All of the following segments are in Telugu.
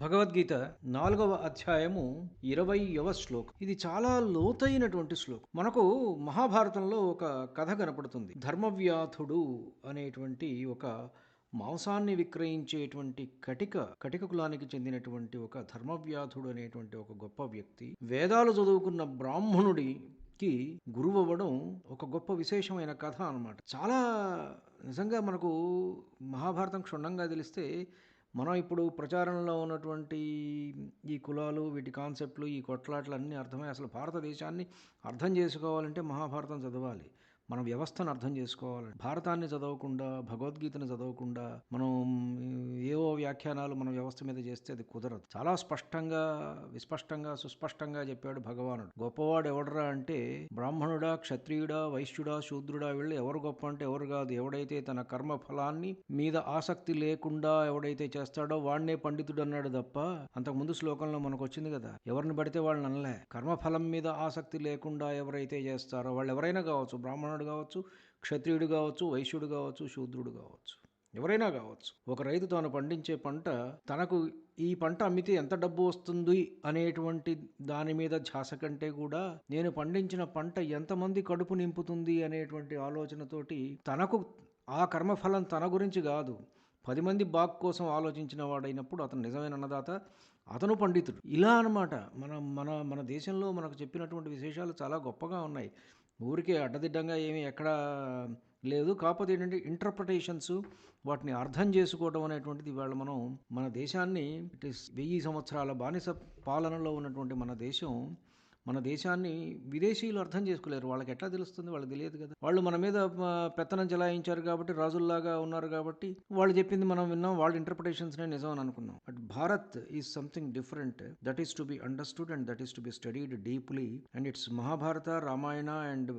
భగవద్గీత నాలుగవ అధ్యాయము ఇరవైవ శ్లోకం. ఇది చాలా లోతైనటువంటి శ్లోకం. మనకు మహాభారతంలో ఒక కథ కనపడుతుంది. ధర్మవ్యాధుడు అనేటువంటి ఒక మాంసాన్ని విక్రయించేటువంటి కటిక కటిక కులానికి చెందినటువంటి ఒక ధర్మవ్యాధుడు అనేటువంటి ఒక గొప్ప వ్యక్తి వేదాలు చదువుకున్న బ్రాహ్మణుడి కి ఒక గొప్ప విశేషమైన కథ అన్నమాట. చాలా నిజంగా మనకు మహాభారతం క్షుణ్ణంగా తెలిస్తే మనం ఇప్పుడు ప్రచారంలో ఉన్నటువంటి ఈ కులాలు వీటి కాన్సెప్ట్లు ఈ కొట్లాట్లు అన్నీ అర్థమై అసలు భారతదేశాన్ని అర్థం చేసుకోవాలంటే మహాభారతం చదవాలి. మన వ్యవస్థను అర్థం చేసుకోవాలి. భారతాన్ని చదవకుండా భగవద్గీతను చదవకుండా మనం ఏవో వ్యాఖ్యానాలు మన వ్యవస్థ మీద చేస్తే అది కుదరదు. చాలా స్పష్టంగా విస్పష్టంగా సుస్పష్టంగా చెప్పాడు భగవానుడు. గొప్పవాడు ఎవడరా అంటే బ్రాహ్మణుడా క్షత్రియుడా వైశ్యుడా శూద్రుడా వీళ్ళు ఎవరు గొప్ప అంటే ఎవరు కాదు. ఎవడైతే తన కర్మ ఫలాన్ని మీద ఆసక్తి లేకుండా ఎవడైతే చేస్తాడో వాడినే పండితుడు అన్నాడు తప్ప అంతకుముందు శ్లోకంలో మనకు వచ్చింది కదా ఎవరిని పడితే వాళ్ళని అనలే. కర్మఫలం మీద ఆసక్తి లేకుండా ఎవరైతే చేస్తారో వాళ్ళు ఎవరైనా కావచ్చు బ్రాహ్మణుడు కావచ్చు క్షత్రియుడు కావచ్చు వైశ్యుడు కావచ్చు శూద్రుడు కావచ్చు. ఎవరైనా కావచ్చు. ఒక రైతు తాను పండించే పంట తనకు ఈ పంట అమ్మితే ఎంత డబ్బు వస్తుంది అనేటువంటి దాని మీద ధ్యాస కంటే కూడా నేను పండించిన పంట ఎంతమంది కడుపు నింపుతుంది అనేటువంటి ఆలోచనతోటి తనకు ఆ కర్మఫలం తన గురించి కాదు. పది మంది బాగ్ కోసం ఆలోచించిన వాడైనప్పుడు అతను నిజమైన అన్నదాత అతను పండితుడు. ఇలా అనమాట మన మన మన దేశంలో మనకు చెప్పినటువంటి విశేషాలు చాలా గొప్పగా ఉన్నాయి. ఊరికే అడ్డదిడ్డంగా ఏమీ ఎక్కడా లేదు. కాకపోతే ఏంటంటే ఇంటర్ప్రిటేషన్స్ వాటిని అర్థం చేసుకోవడం అనేటువంటిది ఇవాళ మనం మన దేశాన్ని వెయ్యి సంవత్సరాల బానిస పాలనలో ఉన్నటువంటి మన దేశం మన దేశాన్ని విదేశీయులు అర్థం చేసుకోలేరు. వాళ్ళకి ఎట్లా తెలుస్తుంది? వాళ్ళకి తెలియదు కదా. వాళ్ళు మన మీద పెత్తనం చెలాయించారు కాబట్టి రాజుల్లాగా ఉన్నారు కాబట్టి వాళ్ళు చెప్పింది మనం విన్నాం. వాళ్ళ ఇంటర్ప్రిటేషన్స్ నే నిజం అని అనుకున్నాం. But Bharat is something different that is to be understood and that is to be studied deeply and it's Mahabharata Ramayana and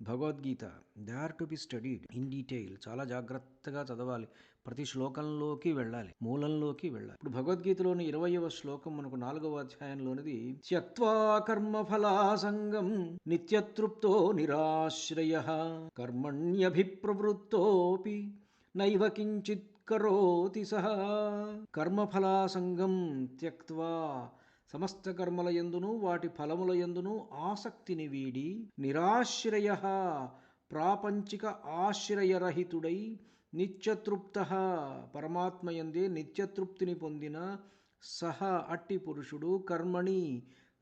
Bhagavad Gita they are to be studied in detail చాలా జాగ్రత్తగా చదవాలి. ప్రతి శ్లోకంలోకి వెళ్ళాలి. మూలంలోకి వెళ్ళాలి. ఇప్పుడు భగవద్గీతలోని ఇరవయవ శ్లోకం మనకు నాలుగవ అధ్యాయంలోనిది త్యక్వా కర్మఫలాసంగం నిత్యతృప్తో నిరాశ్రయ కర్మణ్యభిప్రవృత్తోపి నైవ కించిత్ కరోతి సహ కర్మఫలాసంగం త్యక్వా సమస్త కర్మల ఎందును వాటి ఫలముల ఎందును ఆసక్తిని వీడి నిరాశ్రయ ప్రాపంచిక ఆశ్రయరహితుడై నిత్యతృప్త పరమాత్మయందే నిత్యతృప్తిని పొందిన సహ అట్టి పురుషుడు కర్మణి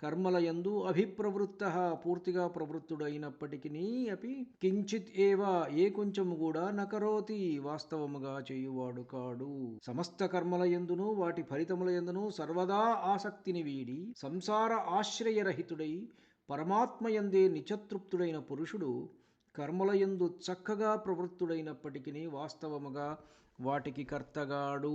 కర్మలయందు అభిప్రవృత్త పూర్తిగా ప్రవృత్తుడైనప్పటికీ అపి కించిత్ ఏవ ఏ కొంచెము కూడా నకరోతి వాస్తవముగా చేయువాడు కాడు. సమస్త కర్మలయందును వాటి ఫలితముల ఎందును సర్వదా ఆసక్తిని వీడి సంసార ఆశ్రయరహితుడై పరమాత్మయందే నిచతృప్తుడైన పురుషుడు కర్మలయందు చక్కగా ప్రవృత్తుడైనప్పటికీ వాస్తవముగా వాటికి కర్తగాడు.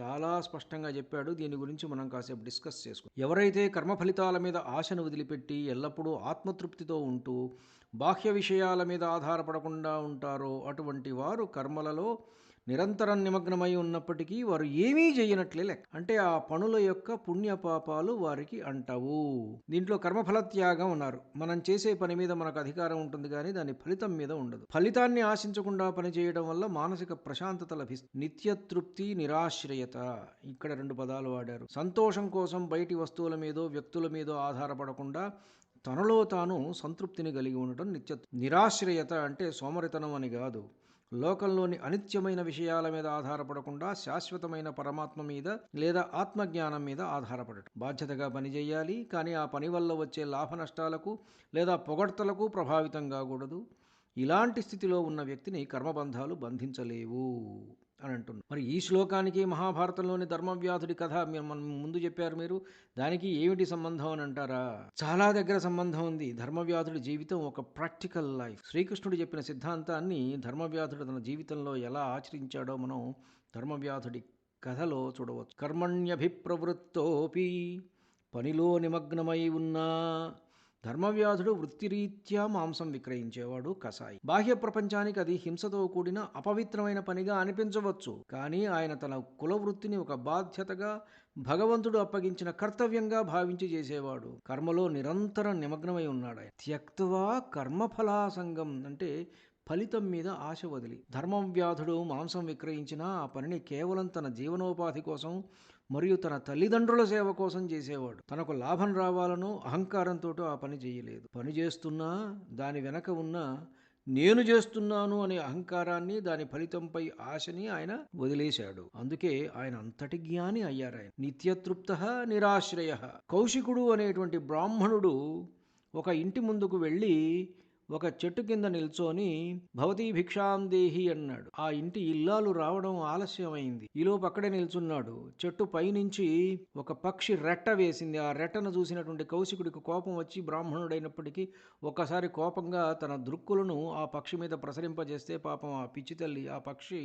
చాలా స్పష్టంగా చెప్పాడు. దీని గురించి మనం కాసేపు డిస్కస్ చేసుకుందాం. ఎవరైతే కర్మ ఫలితాల మీద ఆశను వదిలిపెట్టి ఎల్లప్పుడూ ఆత్మతృప్తితో ఉంటూ బాహ్య విషయాల మీద ఆధారపడకుండా ఉంటారో అటువంటి వారు కర్మలలో నిరంతరం నిమగ్నమై ఉన్నప్పటికీ వారు ఏమీ చేయనట్లే లెక్క. అంటే ఆ పనుల యొక్క పుణ్యపాపాలు వారికి అంటవు. దీంట్లో కర్మఫల త్యాగం ఉన్నారు మనం చేసే పని మీద మనకు అధికారం ఉంటుంది కానీ దాని ఫలితం మీద ఉండదు. ఫలితాన్ని ఆశించకుండా పనిచేయడం వల్ల మానసిక ప్రశాంతత లభిస్తుంది. నిత్యతృప్తి నిరాశ్రయత. ఇక్కడ రెండు పదాలు వాడారు. సంతోషం కోసం బయటి వస్తువుల మీదో వ్యక్తుల మీదో ఆధారపడకుండా తనలో తాను సంతృప్తిని కలిగి ఉండటం నిత్య నిరాశ్రయత అంటే సోమరితనం అని కాదు. లోకంలోని అనిత్యమైన విషయాల మీద ఆధారపడకుండా శాశ్వతమైన పరమాత్మ మీద లేదా ఆత్మజ్ఞానం మీద ఆధారపడటం. బాధ్యతగా పనిచేయాలి కానీ ఆ పని వల్ల వచ్చే లాభ నష్టాలకు లేదా పొగడ్తలకు ప్రభావితం కాకూడదు ఇలాంటి స్థితిలో ఉన్న వ్యక్తిని కర్మబంధాలు బంధించలేవు. అని అంటున్నారు మరి ఈ శ్లోకానికి మహాభారతంలోని ధర్మవ్యాధుడి కథ మీరు మనం ముందు చెప్పారు మీరు. దానికి ఏమిటి సంబంధం అని అంటారా? చాలా దగ్గర సంబంధం ఉంది. ధర్మవ్యాధుడి జీవితం ఒక ప్రాక్టికల్ లైఫ్. శ్రీకృష్ణుడు చెప్పిన సిద్ధాంతాన్ని ధర్మవ్యాధుడు తన జీవితంలో ఎలా ఆచరించాడో మనం ధర్మవ్యాధుడి కథలో చూడవచ్చు. కర్మణ్యభిప్రవృత్తోపి పనిలో నిమగ్నమై ఉన్నా ధర్మవ్యాధుడు వృత్తిరీత్యా మాంసం విక్రయించేవాడు కసాయి. బాహ్య ప్రపంచానికి అది హింసతో కూడిన అపవిత్రమైన పనిగా అనిపించవచ్చు. కానీ ఆయన తన కుల వృత్తిని ఒక బాధ్యతగా భగవంతుడు అప్పగించిన కర్తవ్యంగా భావించి చేసేవాడు. కర్మలో నిరంతరం నిమగ్నమై ఉన్నాడు ఆయన. త్యక్వా కర్మఫలాసంగం అంటే ఫలితం మీద ఆశ వదిలి. ధర్మం వ్యాధుడు మాంసం విక్రయించినా ఆ పనిని కేవలం తన జీవనోపాధి కోసం మరియు తన తల్లిదండ్రుల సేవ కోసం చేసేవాడు. తనకు లాభం రావాలనో అహంకారంతో ఆ పని చేయలేదు. పని చేస్తున్నా దాని వెనక ఉన్న నేను చేస్తున్నాను అనే అహంకారాన్ని దాని ఫలితంపై ఆశని ఆయన వదిలేశాడు. అందుకే ఆయన అంతటి జ్ఞాని అయ్యారాయన నిత్యతృప్త నిరాశ్రయ. కౌశికుడు అనేటువంటి బ్రాహ్మణుడు ఒక ఇంటి ముందుకు వెళ్ళి ఒక చెట్టు కింద నిల్చొని భవతీ భిక్షాం దేహి అన్నాడు. ఆ ఇంటి ఇల్లాలు రావడం ఆలస్యమైంది. ఈలోపు అక్కడే నిల్చున్నాడు. చెట్టు పైనుంచి ఒక పక్షి రెట్ట వేసింది. ఆ రెట్టను చూసినటువంటి కౌశికుడికి కోపం వచ్చి బ్రాహ్మణుడైనప్పటికీ ఒకసారి కోపంగా తన దృక్కులను ఆ పక్షి మీద ప్రసరింపజేస్తే పాపం ఆ పిచ్చి తల్లి ఆ పక్షి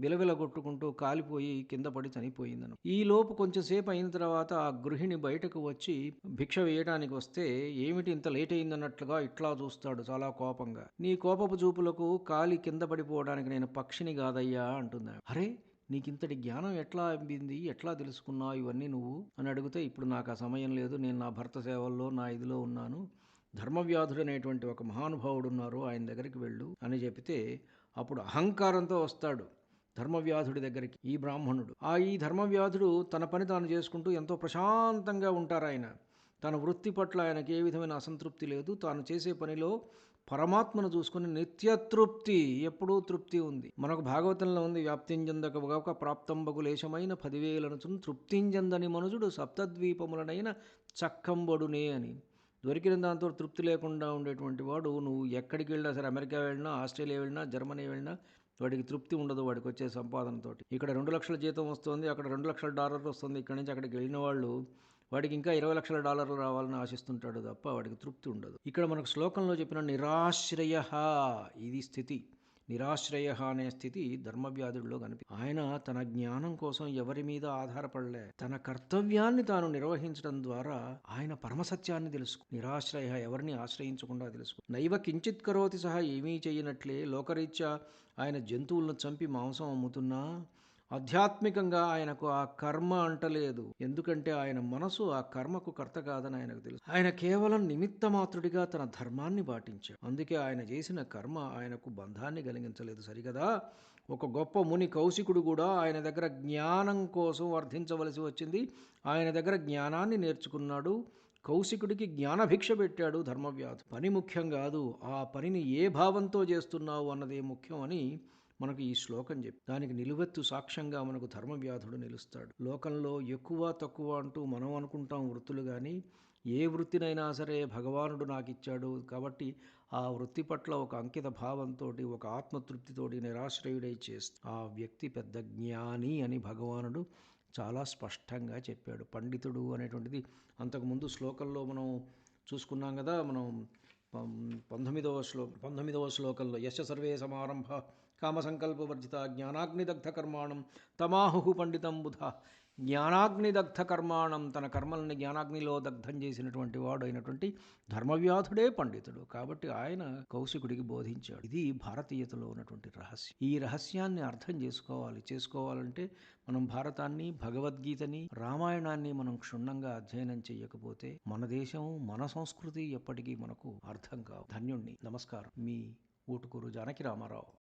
విలవిలగొట్టుకుంటూ కాలిపోయి కింద పడి చనిపోయిందను. ఈ లోపు కొంచెంసేపు అయిన తర్వాత ఆ గృహిణి బయటకు వచ్చి భిక్ష వేయడానికి వస్తే ఏమిటి ఇంత లేట్ అయిందన్నట్లుగా ఇట్లా చూస్తాడు చాలా కోపంగా. నీ కోపపు చూపులకు కాలి కింద పడిపోవడానికి నేను పక్షిని కాదయ్యా అంటున్నాడు అరే నీకింతటి జ్ఞానం ఎట్లా అంబింది ఎట్లా తెలుసుకున్నావు ఇవన్నీ నువ్వు? అని అడిగితే ఇప్పుడు నాకు ఆ సమయం లేదు. నేను నా భర్త సేవల్లో నా ఇదిలో ఉన్నాను. ధర్మవ్యాధుడు అనేటువంటి ఒక మహానుభావుడు ఉన్నారు. ఆయన దగ్గరికి వెళ్ళు అని చెబితే అప్పుడు అహంకారంతో వస్తాడు. ధర్మవ్యాధుడి దగ్గరికి. ఈ బ్రాహ్మణుడు. ఆ ఈ ధర్మవ్యాధుడు తన పని తాను చేసుకుంటూ ఎంతో ప్రశాంతంగా ఉంటారు ఆయన. తన వృత్తి పట్ల ఆయనకి ఏ విధమైన అసంతృప్తి లేదు. తాను చేసే పనిలో పరమాత్మను చూసుకుని నిత్యతృప్తి ఎప్పుడూ తృప్తి ఉంది. మనకు భాగవతంలో ఉంది వ్యాప్తింజందక ప్రాప్తంబకు లేశమైన పదివేలనుచును తృప్తింజందని మనుజుడు సప్తద్వీపములనైన చక్కంబడునే అని. దొరికిన దాంతో తృప్తి లేకుండా ఉండేటువంటి వాడు నువ్వు ఎక్కడికి వెళ్ళినా సరే అమెరికా వెళ్ళినా ఆస్ట్రేలియా వెళ్ళినా జర్మనీ వెళ్ళినా వాడికి తృప్తి ఉండదు వాడికి వచ్చే సంపాదనతోటి. ఇక్కడ రెండు లక్షల జీతం వస్తుంది అక్కడ రెండు లక్షల డాలర్లు వస్తుంది ఇక్కడ నుంచి అక్కడికి వెళ్ళిన వాళ్ళు వాడికి ఇంకా ఇరవై లక్షల డాలర్లు రావాలని ఆశిస్తుంటాడు తప్ప వాడికి తృప్తి ఉండదు. ఇక్కడ మనకు శ్లోకంలో చెప్పిన నిరాశ్రయ ఇది స్థితి. నిరాశ్రయ అనే స్థితి ధర్మవ్యాధుడిలో కనిపి ఆయన తన జ్ఞానం కోసం ఎవరి మీద ఆధారపడలే. తన కర్తవ్యాన్ని తాను నిర్వహించడం ద్వారా ఆయన పరమసత్యాన్ని తెలుసుకు నిరాశ్రయ ఎవరిని ఆశ్రయించకుండా తెలుసుకు నైవ కించిత్ కరోతి సహా ఏమీ చేయనట్లే లోకరీత్యా ఆయన జంతువులను చంపి మాంసం అమ్ముతున్నా? ఆధ్యాత్మికంగా ఆయనకు ఆ కర్మ అంటలేదు. ఎందుకంటే ఆయన మనసు ఆ కర్మకు కర్త కాదని ఆయనకు తెలుసు. ఆయన కేవలం నిమిత్త మాత్రుడిగా తన ధర్మాన్ని పాటించాడు. అందుకే ఆయన చేసిన కర్మ ఆయనకు బంధాన్ని కలిగించలేదు. సరిగదా? ఒక గొప్ప ముని కౌశికుడు కూడా ఆయన దగ్గర జ్ఞానం కోసం వర్ధించవలసి వచ్చింది. ఆయన దగ్గర జ్ఞానాన్ని నేర్చుకున్నాడు. కౌశికుడికి జ్ఞానభిక్ష పెట్టాడు ధర్మవ్యాధి. పని ముఖ్యం కాదు ఆ పనిని ఏ భావంతో చేస్తున్నావు అన్నదే ముఖ్యం అని మనకు ఈ శ్లోకం చెప్పి దానికి నిలువెత్తు సాక్ష్యంగా మనకు ధర్మవ్యాధుడు నిలుస్తాడు. లోకంలో ఎక్కువ తక్కువ అంటూ మనం అనుకుంటాం వృత్తులు కానీ ఏ వృత్తినైనా సరే భగవానుడు నాకు ఇచ్చాడు కాబట్టి ఆ వృత్తి పట్ల ఒక అంకిత భావంతో ఒక ఆత్మతృప్తితోటి నిరాశ్రయుడై చేస్తూ ఆ వ్యక్తి పెద్ద జ్ఞాని అని భగవానుడు చాలా స్పష్టంగా చెప్పాడు. పండితుడు అనేటువంటిది అంతకుముందు శ్లోకంలో మనం చూసుకున్నాం కదా మనం పంతొమ్మిదవ శ్లో పంతొమ్మిదవ శ్లోకంలో యశ సర్వే సమారంభ కామసంకల్పవర్జిత జ్ఞానాగ్నిదగ్ధ కర్మాణం తమాహు పండితం బుధ. జ్ఞానాగ్నిదగ్ధ కర్మాణం తన కర్మల్ని జ్ఞానాగ్నిలో దగ్ధం చేసినటువంటి వాడు అయినటువంటి ధర్మవ్యాధుడే పండితుడు. కాబట్టి ఆయన కౌశికుడికి బోధించాడు. ఇది భారతీయతలో ఉన్నటువంటి రహస్యం. ఈ రహస్యాన్ని అర్థం చేసుకోవాలి. చేసుకోవాలంటే మనం భారతాన్ని భగవద్గీతని రామాయణాన్ని మనం క్షుణ్ణంగా అధ్యయనం చేయకపోతే మన దేశం మన సంస్కృతి ఎప్పటికీ మనకు అర్థం కావు. ధన్యుణ్ణి. నమస్కారం. మీ ఊటుకూరు జానకి రామారావు.